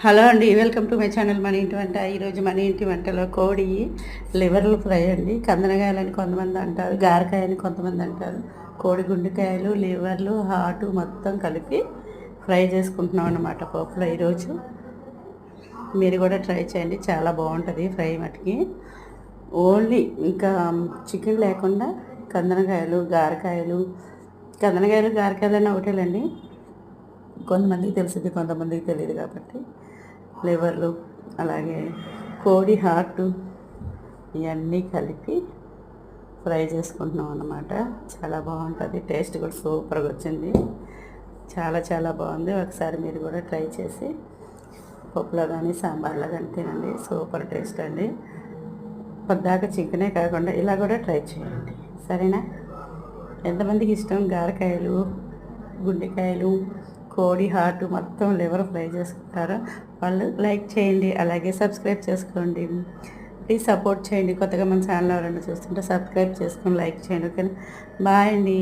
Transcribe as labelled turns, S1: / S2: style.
S1: Hello అండి welcome to my channel మన ఇంటి వంట. ఈరోజు మన ఇంటి వంటలో కోడి లివర్లు ఫ్రై అండి. కందనకాయలని కొంతమంది అంటారు గారకాయని కొంతమంది అంటారు. కోడి గుండెకాయలు లివర్లు హాటు మొత్తం కలిపి ఫ్రై చేసుకుంటున్నాం అన్నమాట పోపులో ఈరోజు. మీరు కూడా ట్రై చేయండి చాలా బాగుంటుంది ఫ్రై మటుకి. ఓన్లీ ఇంకా చికెన్ లేకుండా కందనకాయలు గారకాయలు కందనకాయలు గారకాయలు అన్న ఒకటేలండి. కొంతమందికి తెలిసింది కొంతమందికి తెలియదు కాబట్టి. లివర్లు అలాగే కోడి హార్ట్ ఇవన్నీ కలిపి ఫ్రై చేసుకుంటున్నాం అన్నమాట. చాలా బాగుంటుంది టేస్ట్ కూడా సూపర్గా వచ్చింది. చాలా చాలా బాగుంది. ఒకసారి మీరు కూడా ట్రై చేసి పప్పులో కానీ సాంబార్లో కానీ తినండి. సూపర్ టేస్ట్ అండి. పొద్దాక చికెనే కాకుండా ఇలా కూడా ట్రై చేయండి. సరేనా? ఎంతమందికి ఇష్టం? గారకాయలు గుండెకాయలు కోడి హార్ట్ మొత్తం లివర్ ఫ్రై చేసుకుంటారో. వాళ్ళు లైక్ చేయండి అలాగే సబ్స్క్రైబ్ చేసుకోండి. ప్లీజ్ సపోర్ట్ చేయండి. కొత్తగా మన ఛానల్ ఎవరైనా చూస్తుంటే సబ్స్క్రైబ్ చేసుకొని లైక్ చేయండి ఓకేనా? బాయ్ అండి.